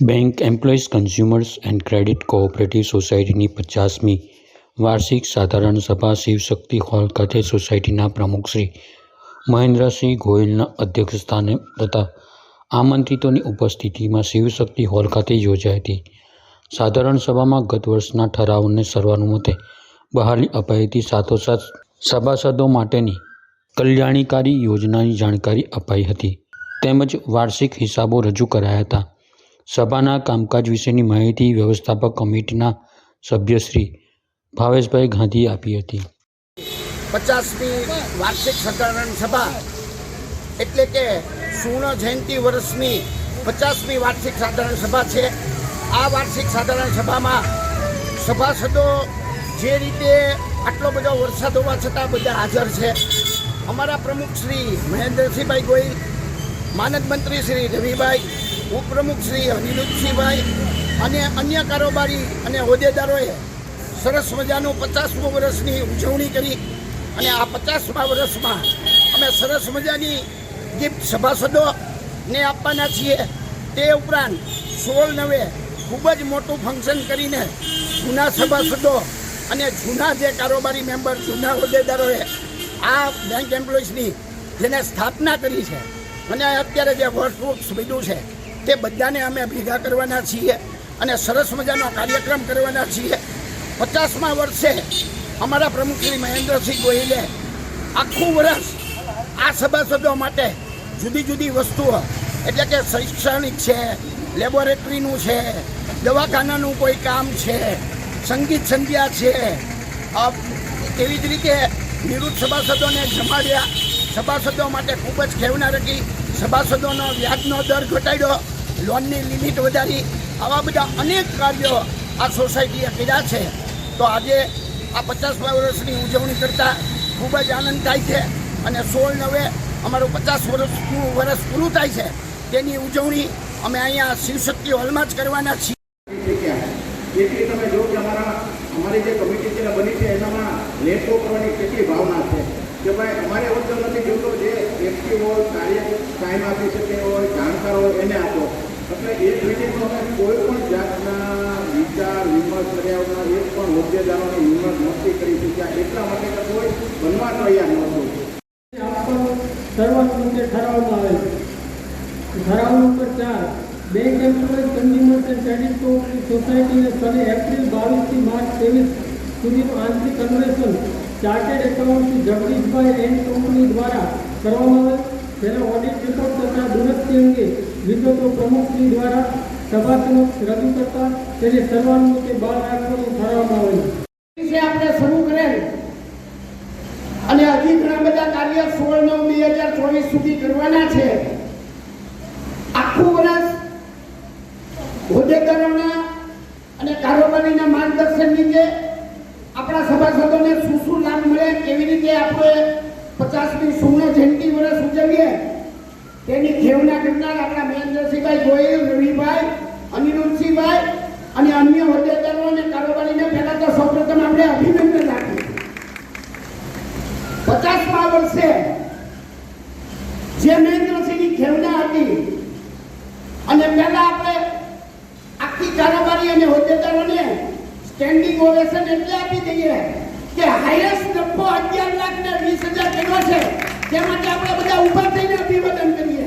Bank employees consumers and credit cooperative સોસાયટીની પચાસમી વાર્ષિક સાધારણ સભા શિવશક્તિ હોલ ખાતે સોસાયટીના પ્રમુખ શ્રી મહેન્દ્રસિંહ ગોયલના અધ્યક્ષસ્થાને તથા આમંત્રિતોની ઉપસ્થિતિમાં શિવશક્તિ હોલ ખાતે યોજાઈ હતી. સાધારણ સભામાં ગત વર્ષના ઠરાવને સર્વાનુમતે બહાલી અપાઈ હતી. સાથોસાથ સભાસદો માટેની કલ્યાણીકારી યોજનાની જાણકારી અપાઈ હતી. તેમજ વાર્ષિક હિસાબો રજૂ કરાયા હતા. સભાના કામકાજ વિશેની માહિતી વ્યવસ્થાપક કમિટીના સભ્યશ્રી ભાવેશભાઈ ગાંધીએ આપી હતી. પચાસમી વાર્ષિક સાધારણ સભા એટલે કે સુવર્ણ જયંતિ વર્ષની પચાસમી વાર્ષિક સાધારણ સભા છે. આ વાર્ષિક સાધારણ સભામાં સભાસદો જે રીતે આટલો બધો વરસાદ હોવા છતાં બધા હાજર છે. અમારા પ્રમુખ શ્રી મહેન્દ્રસિંહભાઈ ગોહિલ, માનદ મંત્રી શ્રી રવિભાઈ ઉપપ્રમુખ શ્રી અનિરુદ્ધસિંહભાઈ અને અન્ય કારોબારી અને હોદ્દેદારોએ સરસ મજાનું પચાસમું વર્ષની ઉજવણી કરી અને આ પચાસમા વર્ષમાં અમે સરસ મજાની ગિફ્ટ સભાસદોને આપવાના છીએ. તે ઉપરાંત સોળ નવે ખૂબ જ મોટું ફંક્શન કરીને જૂના સભાસદો અને જૂના જે કારોબારી મેમ્બર, જૂના હોદ્દેદારોએ આ બેંક એમ્પ્લોઈઝની જેને સ્થાપના કરી છે અને અત્યારે જે વર્ષ વૃક્ષ બીજું છે તે બધાને અમે ભેગા કરવાના છીએ અને સરસ મજાનો કાર્યક્રમ કરવાના છીએ. પચાસમા વર્ષે અમારા પ્રમુખ મહેન્દ્રસિંહ ગોહિલે આખું વર્ષ આ સભાસદો માટે જુદી જુદી વસ્તુઓ, એટલે કે શૈક્ષણિક છે, લેબોરેટરીનું છે, દવાખાનાનું કોઈ કામ છે, સંગીત સંધ્યા છે એવી જ રીતે નિવૃત્ત સભાસદોને જમાડ્યા. સભાસદો માટે ખૂબ જ ખેવના રખી સભાસદોનો વ્યાજનો દર ઘટાડ્યો. લોનની લિમિટ વધારી આવા બધા અનેક કાર્યો આ સોસાયટીએ કર્યા છે. તો આજે આ પચાસમા વર્ષની ઉજવણી કરતાં ખૂબ જ આનંદ થાય છે અને સોળ નવે અમારું પચાસ વર્ષનું વર્ષ પૂરું થાય છે. તેની ઉજવણી અમે અહીંયા શિવશક્તિ હોલમાં જ કરવાના છીએ. તમે જો કે અમારા અમારી જે કમિટી છે બની છે, એનામાં લેખો કરવાની કેટલી ભાવના છે. કે ભાઈ, અમારે એવું નથી જોતો જે વ્યક્તિ હોય કાર્ય કાયમ આપી શકે હોય, જાણકાર હોય, એને આપો. એક પણ હોદ્દેદારોની માર્ચ ત્રેવીસ સુધીનું આંતરિક અન્વેષણ ચાર્ટેડ એકાઉન્ટથી જગદીશભાઈ એન્ડ કંપની દ્વારા કરવામાં આવેલ. જેના ઓડિટ રિપોર્ટ તથા દુરસ્તી અંગે વિગતો પ્રમુખશ્રી દ્વારા સભા સમક્ષ રજૂ કરતા તેને સર્વાનુમતે બહાર રાખવાનું ઠરાવવામાં છે આપણે શરૂ કરેલ અને હજી ઘણા બધા કાર્ય સોળ નવ બે હજાર ચોવીસ સુધી કરવાના છે. આખું વર્ષ હોદ્દેદારોના અને કારોબારીના માર્ગદર્શન નીચે આપણા સભાસદોને શું શું લાભ મળે, કેવી રીતે આપણે પચાસમી સુવર્ણ જયંતિ વર્ષ ઉજવીએ, તેની ખેવના કરનાર આપણા મહેન્દ્રસિંહભાઈ ગોયલ રવિભાઈ અનિરુદ્ધસિંહભાઈ અને અન્ય હોદ્દેદારો અને કારોબારીને પહેલા તો સૌપ્રથમ આપણે અભિનંદન આપીએ પચાસમા વર્ષે જે મહેન્દ્રસિંહની ખેવના હતી. અને પહેલા આપણે આખી કારોબારી અને હોદ્દેદારોને સ્ટેન્ડિંગ ઓવેશન એટલે આપી દઈએ કે હાઈએસ્ટ નફો અગિયાર લાખ ને વીસ હજાર કર્યો છે. તે આપણે બધા ઊભા થઈને અભિવાદન કરીએ.